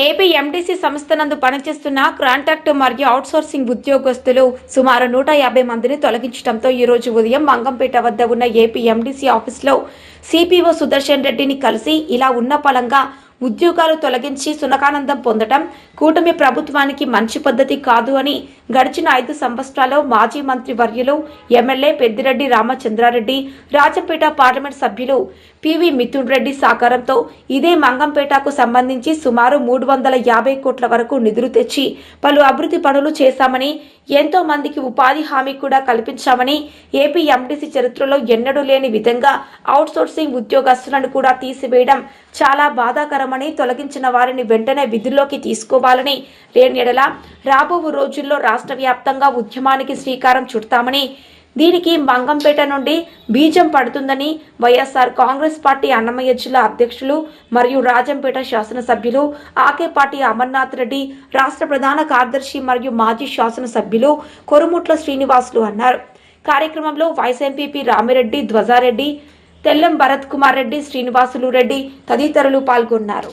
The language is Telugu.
ఏపీ ఎండీసీ సంస్థ నందు పనిచేస్తున్న కాంట్రాక్ట్ మరియు అవుట్సోర్సింగ్ ఉద్యోగస్తులు సుమారు నూట యాభై మందిని తొలగించడంతో ఈ రోజు ఉదయం మంగంపేట వద్ద ఉన్న ఏపీ ఎండీసీ ఆఫీస్లో సిపిఓ సుదర్శన్ రెడ్డిని కలిసి ఇలా ఉన్న పలంగా ఉద్యోగాలు తొలగించి సునకానందం పొందటం కూటమి ప్రభుత్వానికి మంచి పద్ధతి కాదు అని గడిచిన ఐదు సంవత్సరాల్లో మాజీ మంత్రి వర్యులు ఎమ్మెల్యే పెద్దిరెడ్డి రామచంద్రారెడ్డి రాజంపేట పార్లమెంట్ సభ్యులు పివి మిథున్ రెడ్డి సహకారంతో ఇదే మంగంపేటకు సంబంధించి సుమారు మూడు వందల యాభై కోట్ల వరకు నిధులు తెచ్చి పలు అభివృద్ధి పనులు చేశామని ఎంతో మందికి ఉపాధి హామీ కూడా కల్పించామని ఏపీ ఎండీసీ చరిత్రలో ఎన్నడూ లేని విధంగా అవుట్సోర్సింగ్ ఉద్యోగస్తులను కూడా తీసివేయడం చాలా బాధాకరమని తొలగించిన వారిని వెంటనే విధుల్లోకి తీసుకోవాలని లేని ఎడల రాబో రోజుల్లో రాష్ట్ర వ్యాప్తంగా ఉద్యమానికి శ్రీకారం చుడతామని దీనికి మంగంపేట నుండి బీజం పడుతుందని వైఎస్ఆర్ కాంగ్రెస్ పార్టీ అన్నమయ్య జిల్లా అధ్యక్షులు మరియు రాజంపేట శాసనసభ్యులు ఆకేపాటి అమర్నాథ్ రెడ్డి రాష్ట్ర ప్రధాన కార్యదర్శి మరియు మాజీ శాసనసభ్యులు కొరుముట్ల శ్రీనివాసులు అన్నారు. కార్యక్రమంలో వైస్ ఎంపీపీ రామిరెడ్డి ధ్వజారెడ్డి తెల్లం భరత్ కుమార్ రెడ్డి శ్రీనివాసులు రెడ్డి తదితరులు పాల్గొన్నారు.